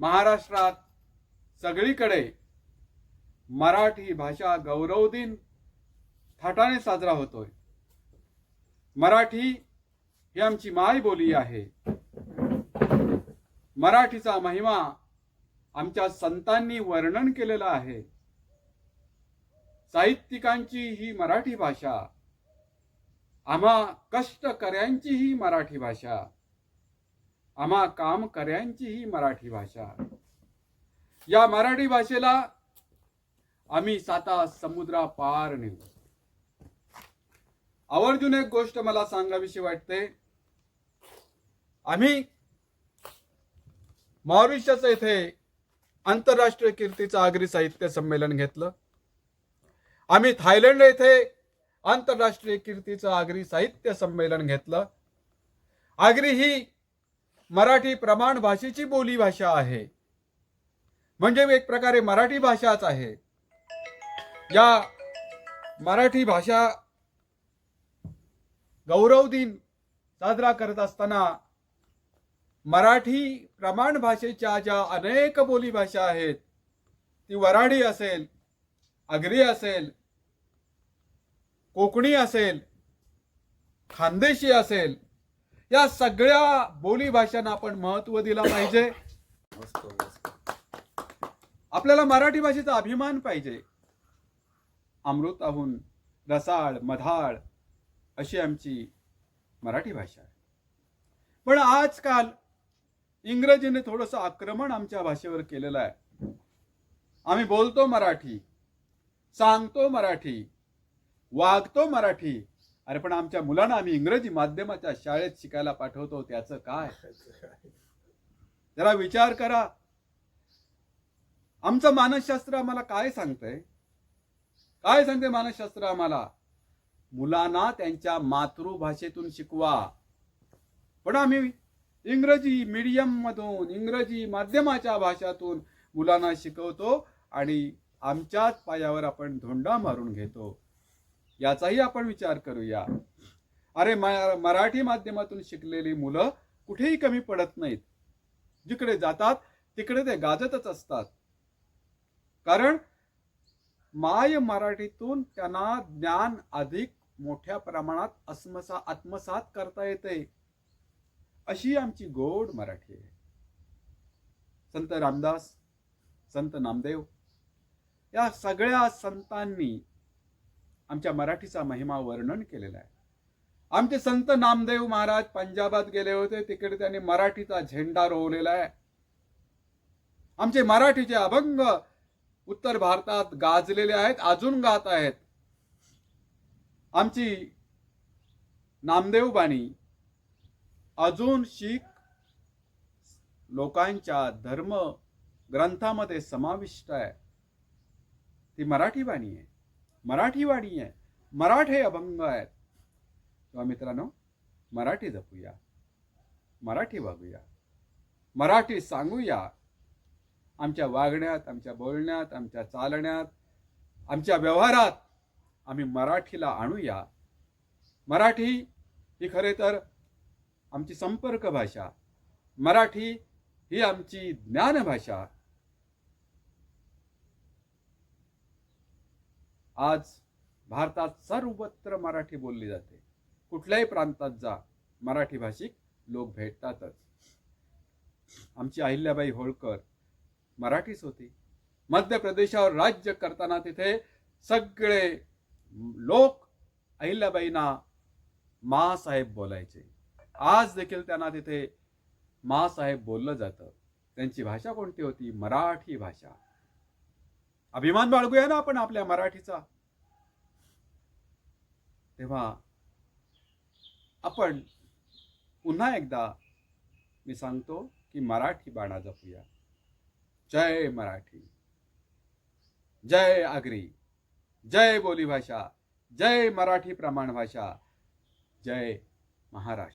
महाराष्ट्रात सगळीकडे मराठी भाषा गौरव दिन थाटाने साजरा होतोय. मराठी ही आमची मायबोली आहे. मराठीचा महिमा आमच्या संतांनी वर्णन केलेला आहे. साहित्यिकांची ही मराठी भाषा आम्हा कष्टकऱ्यांची ही मराठी भाषा आम्हा कामकऱ्यांची ही मराठी भाषा. या मराठी भाषेला आम्ही साता समुद्रा पार नेऊ. आवर्जून एक गोष्ट मला सांगावीशी वाटते. आम्ही मॉरिशस येथे आंतरराष्ट्रीय कीर्तीचं आगरी साहित्य संमेलन घेतलं. आम्ही थायलंड येथे आंतरराष्ट्रीय कीर्तीचं आगरी साहित्य संमेलन घेतलं. आगरी ही मराठी प्रमाण भाषेची बोली भाषा आहे. म्हणजे एक प्रकारे मराठी भाषाच आहे. या मराठी भाषा गौरव दिन साजरा करत असताना मराठी प्रमाण भाषेच्या ज्या अनेक बोलीभाषा आहेत ती वराडी असेल आगरी असेल कोकणी असेल खानदेशी असेल या सगळ्या बोली भाषांना आपण महत्त्व दिला पाहिजे. आपल्याला मराठी भाषेचा अभिमान पाहिजे. अमृताहून रसाळ मधाळ अशी आमची मराठी भाषा आहे. पण आजकाल इंग्रजीने थोडंसं आक्रमण आमच्या भाषेवर केलेलं आहे. आम्ही बोलतो मराठी सांगतो मराठी वागतो मराठी अरे पण आमच्या मुलांना आम्ही इंग्रजी माध्यमाच्या शाळेत शिकायला पाठवतो त्याचं काय? जरा विचार करा. आमचं मानसशास्त्र आम्हाला काय सांगतंय? काय सांगते मानसशास्त्र आम्हाला? मुलांना त्यांच्या मातृभाषेतून शिकवा. पण आम्ही इंग्रजी मीडियम मधून इंग्रजी माध्यमाच्या भाषातून मुलांना शिकवतो आणि आमच्याच पायावर आपण धोंडा मारून घेतो. याचाही आपण विचार करूया. अरे म- मराठी माध्यमातून शिकलेली मुलं कुठेही कमी पडत नाहीत. जिकडे जातात तिकडे ते गाजतच असतात. कारण माय मराठीतून त्यांना ज्ञान अधिक मोठ्या प्रमाणात अस्मसा आत्मसात करता येते. अशी आमची गोड मराठी आहे. संत रामदास संत नामदेव या सगळ्या संतांनी आमच्या मराठीचा महिमा वर्णन केलेला आहे. आमचे संत नामदेव महाराज पंजाबात गेले होते. तिकडे त्यांनी मराठीचा झेंडा रोवलेला आहे. आमचे मराठीचे अभंग उत्तर भारतात गाजलेले आहेत अजून गात आहेत. आमची नामदेव बाणी अजून शीख लोकांच्या धर्म ग्रंथामध्ये समाविष्ट आहे. ती मराठी बाणी आहे. मराठी वाणी आहे. मराठे अभंग आहेत. तेव्हा मित्रांनो मराठी जपूया. मराठी वागूया. मराठी सांगूया. आमच्या वागण्यात आमच्या बोलण्यात आमच्या चालण्यात आमच्या व्यवहारात आम्ही मराठीला आणूया. मराठी ही खरे तर आमची संपर्क भाषा. मराठी ही आमची ज्ञानभाषा. आज भारतात सर्वत्र मराठी बोलली जाते. कुठल्याही प्रांतात जा मराठी भाषिक लोक भेटतातच. आमची अहिल्याबाई होळकर मराठीच होती. मध्य प्रदेशावर राज्य करताना तिथे सगळे लोक अहिल्याबाईंना मासाहेब बोलायचे. आज देखील त्यांना तिथे मासाहेब बोललं जातं. त्यांची भाषा कोणती होती? मराठी भाषा. अभिमान बाळगूया ना आपण आपल्या मराठीचा. तेव्हा आपण पुन्हा एकदा मी सांगतो की मराठी बाणा जपूया. जय मराठी. जय आगरी. जय बोलीभाषा जय मराठी प्रमाण भाषा. जय महाराष्ट्र.